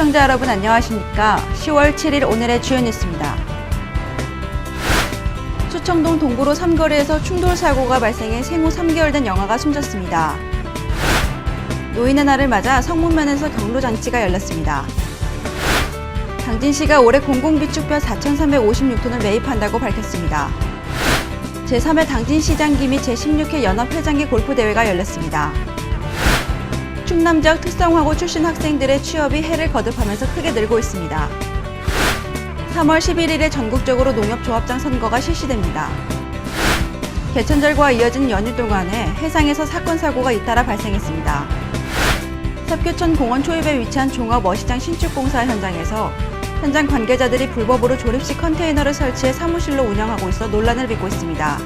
시청자 여러분 안녕하십니까? 10월 7일 오늘의 주요 뉴스입니다. 수청동 동부로 삼거리에서 충돌 사고가 발생해 생후 3개월 된 영아가 숨졌습니다. 노인의 날을 맞아 성문면에서 경로 장치가 열렸습니다. 당진시가 올해 공공비축별 4,356톤을 매입한다고 밝혔습니다. 제3회 당진시장기 및 제16회 연합회장기 골프대회가 열렸습니다. 충남 지역 특성화고 출신 학생들의 취업이 해를 거듭하면서 크게 늘고 있습니다. 3월 11일에 전국적으로 농협조합장 선거가 실시됩니다. 개천절과 이어진 연휴 동안에 해상에서 사건 사고가 잇따라 발생했습니다. 삽교천 공원 초입에 위치한 종업 어시장 신축 공사 현장에서 현장 관계자들이 불법으로 조립식 컨테이너를 설치해 사무실로 운영하고 있어 논란을 빚고 있습니다.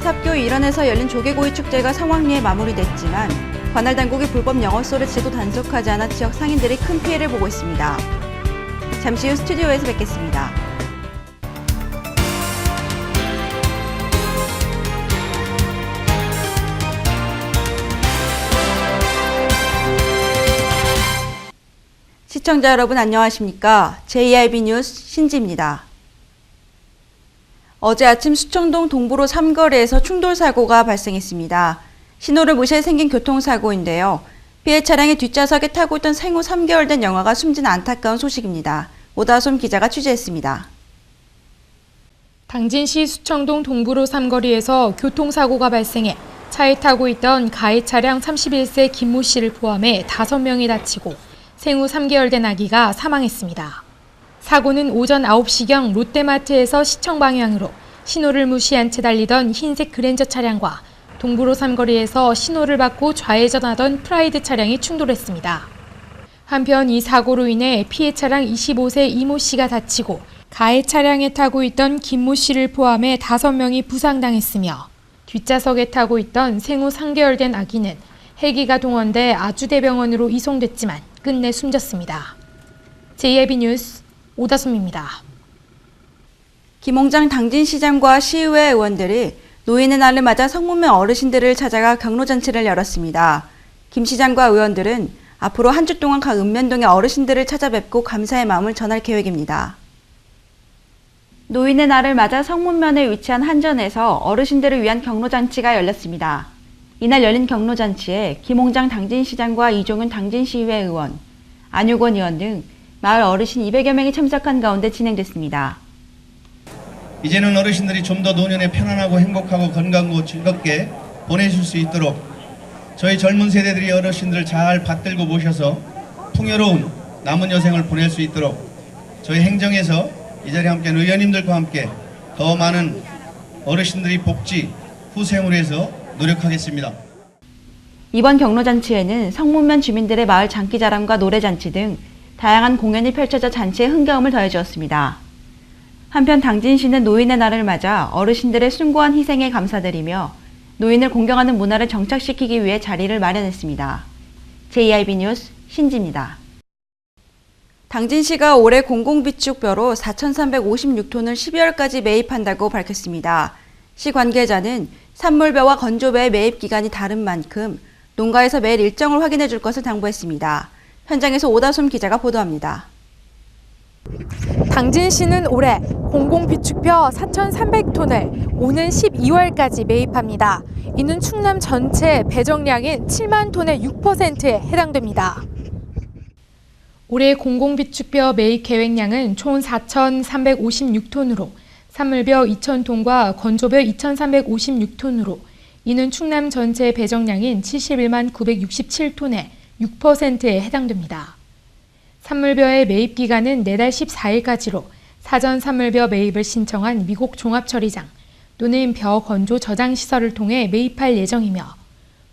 삽교 일원에서 열린 조개구이 축제가 성황리에 마무리됐지만 관할 당국이 불법 영업소를 제도 단속하지 않아 지역 상인들이 큰 피해를 보고 있습니다. 잠시 후 스튜디오에서 뵙겠습니다. 시청자 여러분 안녕하십니까? JIB 뉴스 신지입니다. 어제 아침 수청동 동부로 삼거리에서 충돌 사고가 발생했습니다. 신호를 무시해 생긴 교통사고인데요. 피해 차량의 뒷좌석에 타고 있던 생후 3개월 된 영아가 숨진 안타까운 소식입니다. 오다솜 기자가 취재했습니다. 당진시 수청동 동부로 삼거리에서 교통사고가 발생해 차에 타고 있던 가해 차량 31세 김모 씨를 포함해 5명이 다치고 생후 3개월 된 아기가 사망했습니다. 사고는 오전 9시경 롯데마트에서 시청 방향으로 신호를 무시한 채 달리던 흰색 그랜저 차량과 동부로 삼거리에서 신호를 받고 좌회전하던 프라이드 차량이 충돌했습니다. 한편 이 사고로 인해 피해 차량 25세 이모 씨가 다치고 가해 차량에 타고 있던 김모 씨를 포함해 5명이 부상당했으며 뒷좌석에 타고 있던 생후 3개월 된 아기는 헬기가 동원돼 아주대병원으로 이송됐지만 끝내 숨졌습니다. JIB 뉴스 오다솜입니다. 김홍장 당진시장과 시의회 의원들이 노인의 날을 맞아 성문면 어르신들을 찾아가 경로잔치를 열었습니다. 김 시장과 의원들은 앞으로 한 주 동안 각 읍면동의 어르신들을 찾아뵙고 감사의 마음을 전할 계획입니다. 노인의 날을 맞아 성문면에 위치한 한전에서 어르신들을 위한 경로잔치가 열렸습니다. 이날 열린 경로잔치에 김홍장 당진시장과 이종윤 당진시의회 의원, 안효권 의원 등 마을 어르신 200여 명이 참석한 가운데 진행됐습니다. 이제는 어르신들이 좀 더 노년에 편안하고 행복하고 건강하고 즐겁게 보내실 수 있도록 저희 젊은 세대들이 어르신들 잘 받들고 모셔서 풍요로운 남은 여생을 보낼 수 있도록 저희 행정에서 이 자리에 함께한 의원님들과 함께 더 많은 어르신들이 복지 후생을 위해서 노력하겠습니다. 이번 경로잔치에는 성문면 주민들의 마을 장기자랑과 노래잔치 등 다양한 공연이 펼쳐져 잔치에 흥겨움을 더해주었습니다. 한편 당진시는 노인의 날을 맞아 어르신들의 숭고한 희생에 감사드리며 노인을 공경하는 문화를 정착시키기 위해 자리를 마련했습니다. JIB 뉴스 신지입니다. 당진시가 올해 공공비축벼로 4,356톤을 12월까지 매입한다고 밝혔습니다. 시 관계자는 산물벼와 건조벼의 매입 기간이 다른 만큼 농가에서 매일 일정을 확인해 줄 것을 당부했습니다. 현장에서 오다솜 기자가 보도합니다. 당진시는 올해 공공비축벼 4,300톤을 오는 12월까지 매입합니다. 이는 충남 전체 배정량인 7만 톤의 6%에 해당됩니다. 올해 공공비축벼 매입 계획량은 총 4,356톤으로 산물벼 2,000톤과 건조벼 2,356톤으로 이는 충남 전체 배정량인 71만 967톤의 6%에 해당됩니다. 산물벼의 매입 기간은 내달 14일까지로 사전 산물벼 매입을 신청한 미국 종합처리장 또는 벼 건조 저장 시설을 통해 매입할 예정이며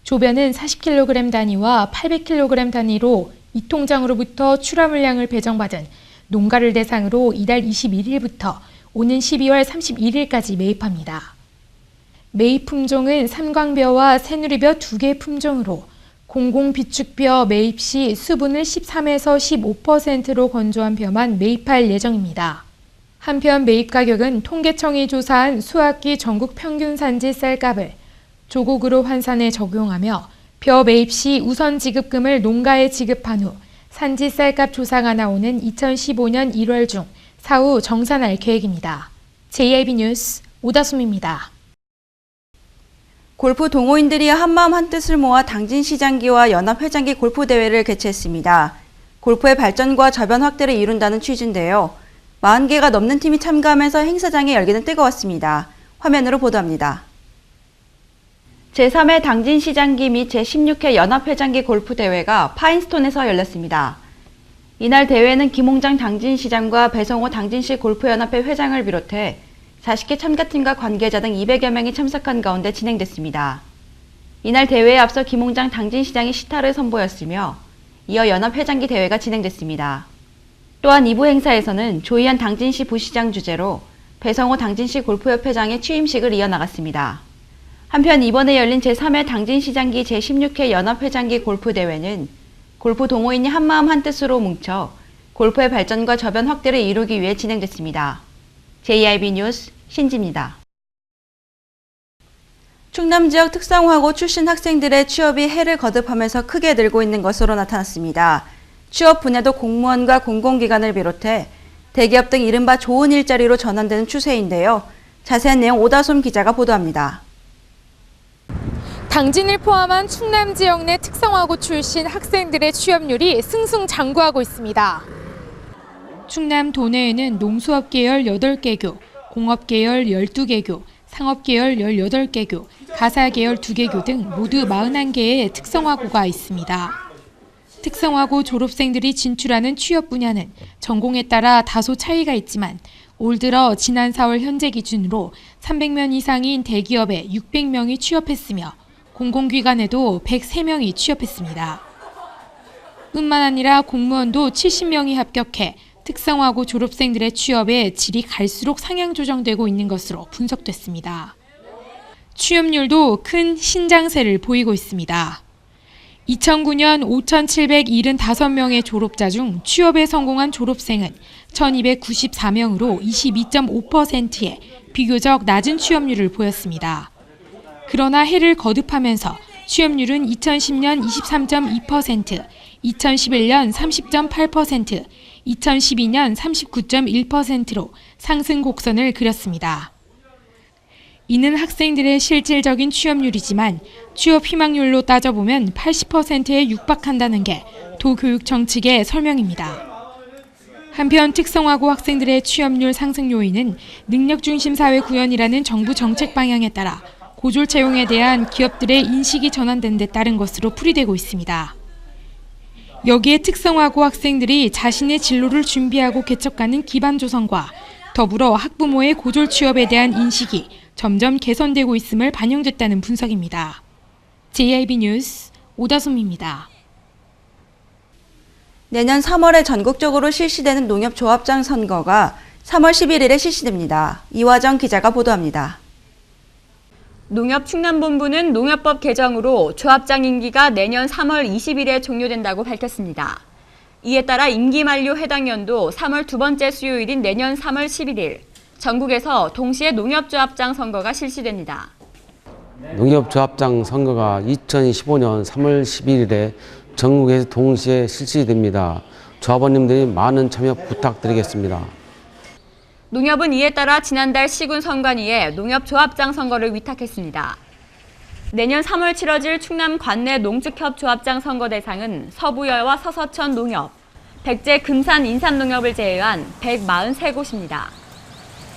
조변은 40kg 단위와 800kg 단위로 이 통장으로부터 출하 물량을 배정받은 농가를 대상으로 이달 21일부터 오는 12월 31일까지 매입합니다. 매입 품종은 삼광벼와 새누리벼 두 개 품종으로 공공비축벼 매입 시 수분을 13에서 15%로 건조한 벼만 매입할 예정입니다. 한편 매입 가격은 통계청이 조사한 수학기 전국 평균 산지 쌀값을 조국으로 환산해 적용하며 벼 매입 시 우선 지급금을 농가에 지급한 후 산지 쌀값 조사가 나오는 2015년 1월 중 사후 정산할 계획입니다. JIB 뉴스 오다솜입니다. 골프 동호인들이 한마음 한뜻을 모아 당진 시장기와 연합 회장기 골프 대회를 개최했습니다. 골프의 발전과 저변 확대를 이룬다는 취지인데요. 40개가 넘는 팀이 참가하면서 행사장의 열기는 뜨거웠습니다. 화면으로 보도합니다. 제3회 당진 시장기 및 제16회 연합 회장기 골프 대회가 파인스톤에서 열렸습니다. 이날 대회는 김홍장 당진 시장과 배성호 당진시 골프연합회 회장을 비롯해 40개 참가팀과 관계자 등 200여 명이 참석한 가운데 진행됐습니다. 이날 대회에 앞서 김홍장 당진시장이 시타를 선보였으며 이어 연합회장기 대회가 진행됐습니다. 또한 2부 행사에서는 조희연 당진시 부시장 주재로 배성호 당진시 골프협회장의 취임식을 이어나갔습니다. 한편 이번에 열린 제3회 당진시장기 제16회 연합회장기 골프대회는 골프 동호인이 한마음 한뜻으로 뭉쳐 골프의 발전과 저변 확대를 이루기 위해 진행됐습니다. JIB 뉴스 신지입니다. 충남 지역 특성화고 출신 학생들의 취업이 해를 거듭하면서 크게 늘고 있는 것으로 나타났습니다. 취업 분야도 공무원과 공공기관을 비롯해 대기업 등 이른바 좋은 일자리로 전환되는 추세인데요. 자세한 내용 오다솜 기자가 보도합니다. 당진을 포함한 충남 지역 내 특성화고 출신 학생들의 취업률이 승승장구하고 있습니다. 충남 도내에는 농수업 계열 8개 교, 공업 계열 12개 교, 상업 계열 18개 교, 가사 계열 2개 교 등 모두 41개의 특성화고가 있습니다. 특성화고 졸업생들이 진출하는 취업 분야는 전공에 따라 다소 차이가 있지만 올 들어 지난 4월 현재 기준으로 300명 이상인 대기업에 600명이 취업했으며 공공기관에도 103명이 취업했습니다. 뿐만 아니라 공무원도 70명이 합격해 특성화고 졸업생들의 취업의 질이 갈수록 상향 조정되고 있는 것으로 분석됐습니다. 취업률도 큰 신장세를 보이고 있습니다. 2009년 5,775명의 졸업자 중 취업에 성공한 졸업생은 1,294명으로 22.5%의 비교적 낮은 취업률을 보였습니다. 그러나 해를 거듭하면서 취업률은 2010년 23.2%, 2011년 30.8%, 2012년 39.1%로 상승 곡선을 그렸습니다. 이는 학생들의 실질적인 취업률이지만 취업 희망률로 따져보면 80%에 육박한다는 게 도교육청 측의 설명입니다. 한편 특성화고 학생들의 취업률 상승 요인은 능력 중심 사회 구현이라는 정부 정책 방향에 따라 고졸 채용에 대한 기업들의 인식이 전환된 데 따른 것으로 풀이되고 있습니다. 여기에 특성화고 학생들이 자신의 진로를 준비하고 개척하는 기반 조성과 더불어 학부모의 고졸 취업에 대한 인식이 점점 개선되고 있음을 반영됐다는 분석입니다. JIB 뉴스 오다솜입니다. 내년 3월에 전국적으로 실시되는 농협조합장 선거가 3월 11일에 실시됩니다. 이화정 기자가 보도합니다. 농협 충남본부는 농협법 개정으로 조합장 임기가 내년 3월 20일에 종료된다고 밝혔습니다. 이에 따라 임기 만료 해당 연도 3월 두 번째 수요일인 내년 3월 11일 전국에서 동시에 농협조합장 선거가 실시됩니다. 농협조합장 선거가 2015년 3월 11일에 전국에서 동시에 실시됩니다. 조합원님들이 많은 참여 부탁드리겠습니다. 농협은 이에 따라 지난달 시군 선관위에 농협조합장 선거를 위탁했습니다. 내년 3월 치러질 충남 관내 농축협 조합장 선거 대상은 서부여와 서서천 농협, 백제 금산 인삼농협을 제외한 143곳입니다.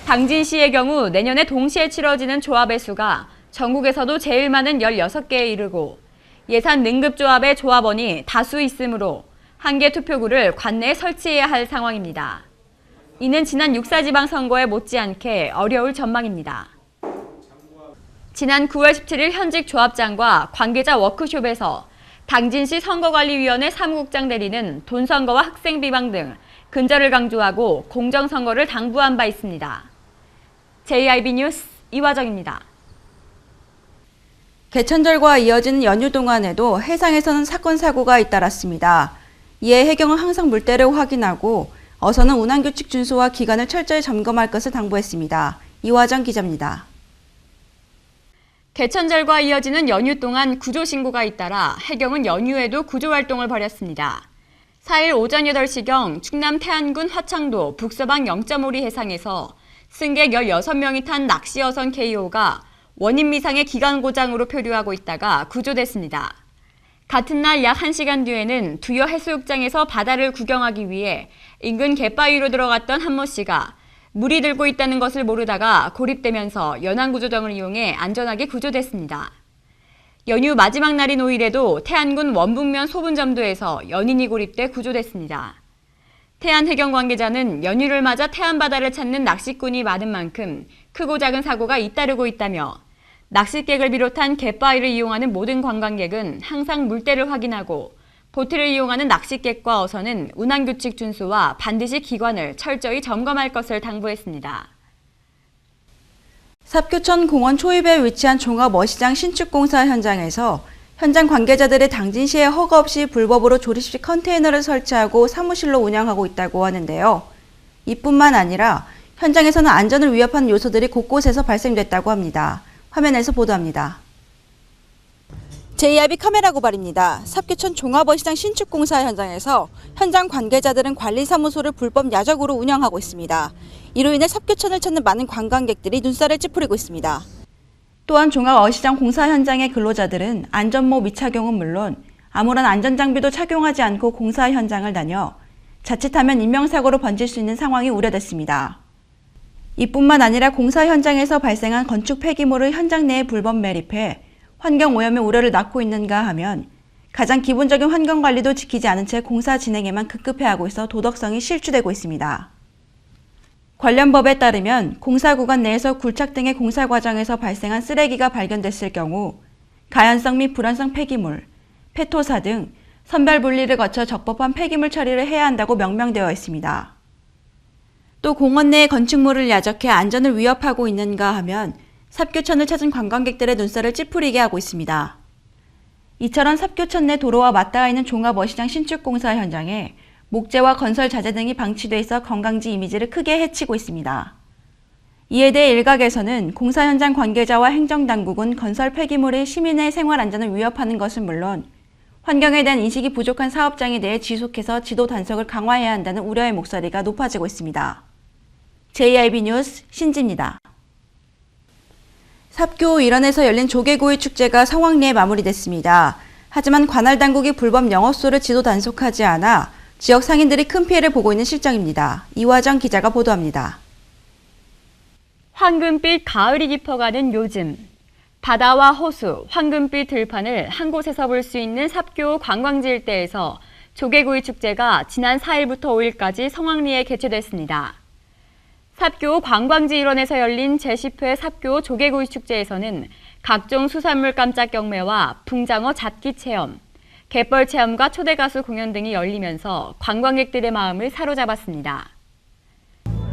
당진시의 경우 내년에 동시에 치러지는 조합의 수가 전국에서도 제일 많은 16개에 이르고 예산 능급조합의 조합원이 다수 있으므로 한 개 투표구를 관내에 설치해야 할 상황입니다. 이는 지난 육사지방선거에 못지않게 어려울 전망입니다. 지난 9월 17일 현직 조합장과 관계자 워크숍에서 당진시 선거관리위원회 사무국장 대리는 돈선거와 학생비방 등 근절을 강조하고 공정선거를 당부한 바 있습니다. JIB 뉴스 이화정입니다. 개천절과 이어지는 연휴 동안에도 해상에서는 사건 사고가 잇따랐습니다. 이에 해경은 항상 물때를 확인하고 어선은 운항규칙 준수와 기간을 철저히 점검할 것을 당부했습니다. 이화정 기자입니다. 개천절과 이어지는 연휴 동안 구조 신고가 잇따라 해경은 연휴에도 구조 활동을 벌였습니다. 4일 오전 8시경 충남 태안군 화창도 북서방 0.5리 해상에서 승객 16명이 탄 낚시어선 KO가 원인 미상의 기관 고장으로 표류하고 있다가 구조됐습니다. 같은 날 약 1시간 뒤에는 두여 해수욕장에서 바다를 구경하기 위해 인근 갯바위로 들어갔던 한모 씨가 물이 들고 있다는 것을 모르다가 고립되면서 연안구조정을 이용해 안전하게 구조됐습니다. 연휴 마지막 날인 5일에도 태안군 원북면 소분점도에서 연인이 고립돼 구조됐습니다. 태안 해경 관계자는 연휴를 맞아 태안 바다를 찾는 낚시꾼이 많은 만큼 크고 작은 사고가 잇따르고 있다며 낚시객을 비롯한 갯바위를 이용하는 모든 관광객은 항상 물때를 확인하고 보트를 이용하는 낚시객과 어선은 운항규칙 준수와 반드시 기관을 철저히 점검할 것을 당부했습니다. 삽교천 공원 초입에 위치한 종합 어시장 신축공사 현장에서 현장 관계자들의 당진 시에 허가 없이 불법으로 조립식 컨테이너를 설치하고 사무실로 운영하고 있다고 하는데요. 이뿐만 아니라 현장에서는 안전을 위협하는 요소들이 곳곳에서 발생됐다고 합니다. 화면에서 보도합니다. JIB 카메라 고발입니다. 삽교천 종합어시장 신축공사 현장에서 현장 관계자들은 관리사무소를 불법 야적으로 운영하고 있습니다. 이로 인해 삽교천을 찾는 많은 관광객들이 눈살을 찌푸리고 있습니다. 또한 종합어시장 공사 현장의 근로자들은 안전모 미착용은 물론 아무런 안전장비도 착용하지 않고 공사 현장을 다녀 자칫하면 인명사고로 번질 수 있는 상황이 우려됐습니다. 이뿐만 아니라 공사 현장에서 발생한 건축 폐기물을 현장 내에 불법 매립해 환경 오염의 우려를 낳고 있는가 하면 가장 기본적인 환경 관리도 지키지 않은 채 공사 진행에만 급급해하고 있어 도덕성이 실추되고 있습니다. 관련 법에 따르면 공사 구간 내에서 굴착 등의 공사 과정에서 발생한 쓰레기가 발견됐을 경우 가연성 및 불안성 폐기물, 폐토사 등 선별 분리를 거쳐 적법한 폐기물 처리를 해야 한다고 명명되어 있습니다. 또 공원 내의 건축물을 야적해 안전을 위협하고 있는가 하면 삽교천을 찾은 관광객들의 눈살을 찌푸리게 하고 있습니다. 이처럼 삽교천 내 도로와 맞닿아 있는 종합어시장 신축공사 현장에 목재와 건설 자재 등이 방치돼 있어 관광지 이미지를 크게 해치고 있습니다. 이에 대해 일각에서는 공사 현장 관계자와 행정당국은 건설 폐기물이 시민의 생활 안전을 위협하는 것은 물론 환경에 대한 인식이 부족한 사업장에 대해 지속해서 지도 단속을 강화해야 한다는 우려의 목소리가 높아지고 있습니다. JIB 뉴스 신지입니다. 삽교 일원에서 열린 조개구이 축제가 성황리에 마무리됐습니다. 하지만 관할 당국이 불법 영업소를 지도 단속하지 않아 지역 상인들이 큰 피해를 보고 있는 실정입니다. 이화정 기자가 보도합니다. 황금빛 가을이 깊어가는 요즘 바다와 호수, 황금빛 들판을 한 곳에서 볼 수 있는 삽교 관광지 일대에서 조개구이 축제가 지난 4일부터 5일까지 성황리에 개최됐습니다. 삽교 관광지 일원에서 열린 제10회 삽교 조개구이 축제에서는 각종 수산물 깜짝 경매와 붕장어 잡기 체험, 갯벌 체험과 초대 가수 공연 등이 열리면서 관광객들의 마음을 사로잡았습니다.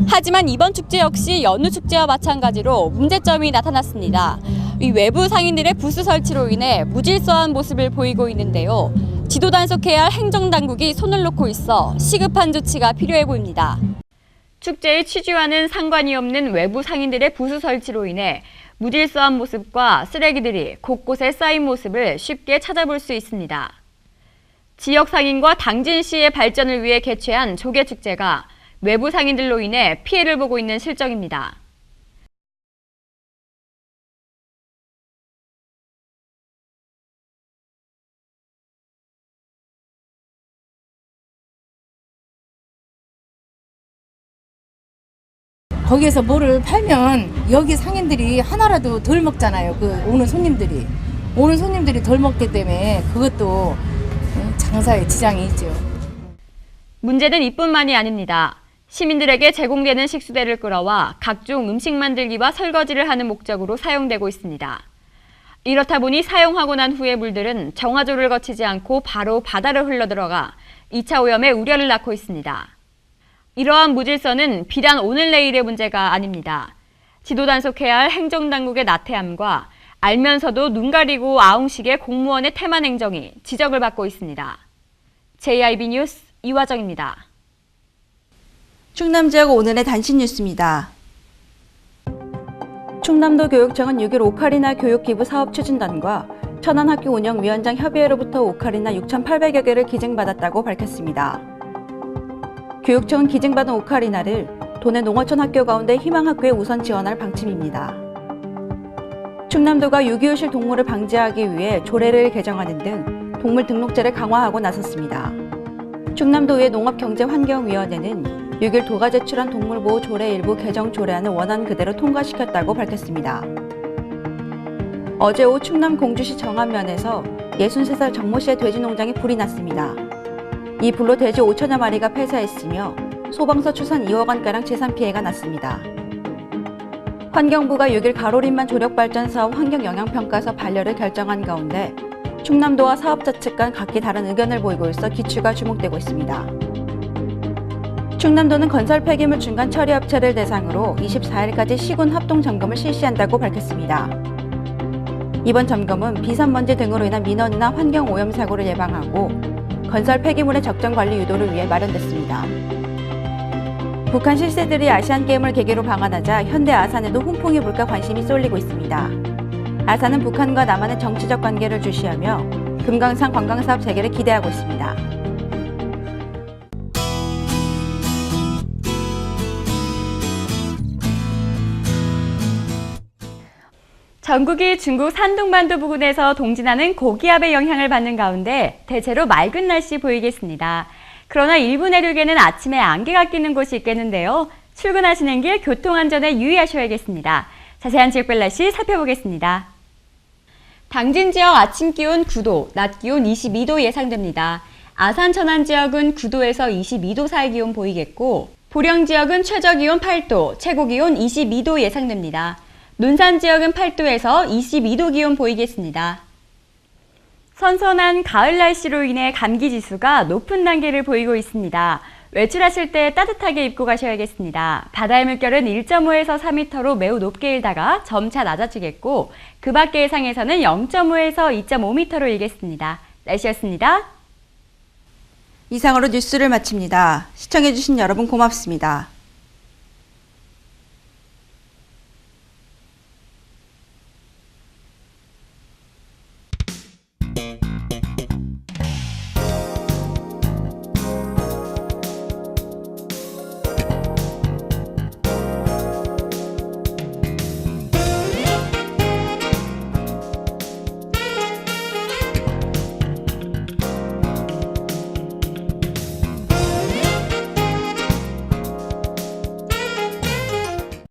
하지만 이번 축제 역시 연휴 축제와 마찬가지로 문제점이 나타났습니다. 이 외부 상인들의 부수 설치로 인해 무질서한 모습을 보이고 있는데요. 지도 단속해야 할 행정당국이 손을 놓고 있어 시급한 조치가 필요해 보입니다. 축제의 취지와는 상관이 없는 외부 상인들의 부수 설치로 인해 무질서한 모습과 쓰레기들이 곳곳에 쌓인 모습을 쉽게 찾아볼 수 있습니다. 지역 상인과 당진시의 발전을 위해 개최한 조개축제가 외부 상인들로 인해 피해를 보고 있는 실정입니다. 거기에서 뭐를 팔면 여기 상인들이 하나라도 덜 먹잖아요. 그 오는 손님들이 오는 손님들이 덜 먹기 때문에 그것도 음, 장사에 지장이 있죠. 문제는 이뿐만이 아닙니다. 시민들에게 제공되는 식수대를 끌어와 각종 음식 만들기와 설거지를 하는 목적으로 사용되고 있습니다. 이렇다 보니 사용하고 난 후의 물들은 정화조를 거치지 않고 바로 바다로 흘러들어가 2차 오염의 우려를 낳고 있습니다. 이러한 무질서는 비단 오늘 내일의 문제가 아닙니다. 지도 단속해야 할 행정당국의 나태함과 알면서도 눈 가리고 아웅식의 공무원의 태만 행정이 지적을 받고 있습니다. JIB 뉴스 이화정입니다. 충남 지역 오늘의 단신 뉴스입니다. 충남도 교육청은 6일 오카리나 교육기부 사업 추진단과 천안학교 운영위원장 협의회로부터 오카리나 6,800여 개를 기증받았다고 밝혔습니다. 교육청은 기증받은 오카리나를 도내 농어촌 학교 가운데 희망학교에 우선 지원할 방침입니다. 충남도가 유기효실 동물을 방지하기 위해 조례를 개정하는 등 동물 등록제를 강화하고 나섰습니다. 충남도의 농업경제환경위원회는 6일 도가 제출한 동물보호 조례 일부 개정 조례안을 원안 그대로 통과시켰다고 밝혔습니다. 어제 오후 충남 공주시 정안면에서 63살 정모 씨의 돼지 농장에 불이 났습니다. 이 불로 돼지 5천여 마리가 폐사했으며 소방서 추산 2억 원가량 재산 피해가 났습니다. 환경부가 6일 가로림만 조력발전 사업 환경영향평가서 반려를 결정한 가운데 충남도와 사업자 측 간 각기 다른 의견을 보이고 있어 기추가 주목되고 있습니다. 충남도는 건설 폐기물 중간 처리 업체를 대상으로 24일까지 시군 합동 점검을 실시한다고 밝혔습니다. 이번 점검은 비산먼지 등으로 인한 민원이나 환경 오염 사고를 예방하고 건설 폐기물의 적정 관리 유도를 위해 마련됐습니다. 북한 실세들이 아시안 게임을 계기로 방한하자 현대 아산에도 훈풍이 불까 관심이 쏠리고 있습니다. 아산은 북한과 남한의 정치적 관계를 주시하며 금강산 관광사업 재개를 기대하고 있습니다. 전국이 중국 산둥반도 부근에서 동진하는 고기압의 영향을 받는 가운데 대체로 맑은 날씨 보이겠습니다. 그러나 일부 내륙에는 아침에 안개가 끼는 곳이 있겠는데요. 출근하시는 길 교통안전에 유의하셔야겠습니다. 자세한 지역별 날씨 살펴보겠습니다. 당진 지역 아침 기온 9도, 낮 기온 22도 예상됩니다. 아산 천안 지역은 9도에서 22도 사이 기온 보이겠고, 보령 지역은 최저 기온 8도, 최고 기온 22도 예상됩니다. 논산 지역은 8도에서 22도 기온 보이겠습니다. 선선한 가을 날씨로 인해 감기 지수가 높은 단계를 보이고 있습니다. 외출하실 때 따뜻하게 입고 가셔야겠습니다. 바다의 물결은 1.5에서 4m로 매우 높게 일다가 점차 낮아지겠고 그 밖의 해상에서는 0.5에서 2.5m로 일겠습니다. 날씨였습니다. 이상으로 뉴스를 마칩니다. 시청해주신 여러분 고맙습니다.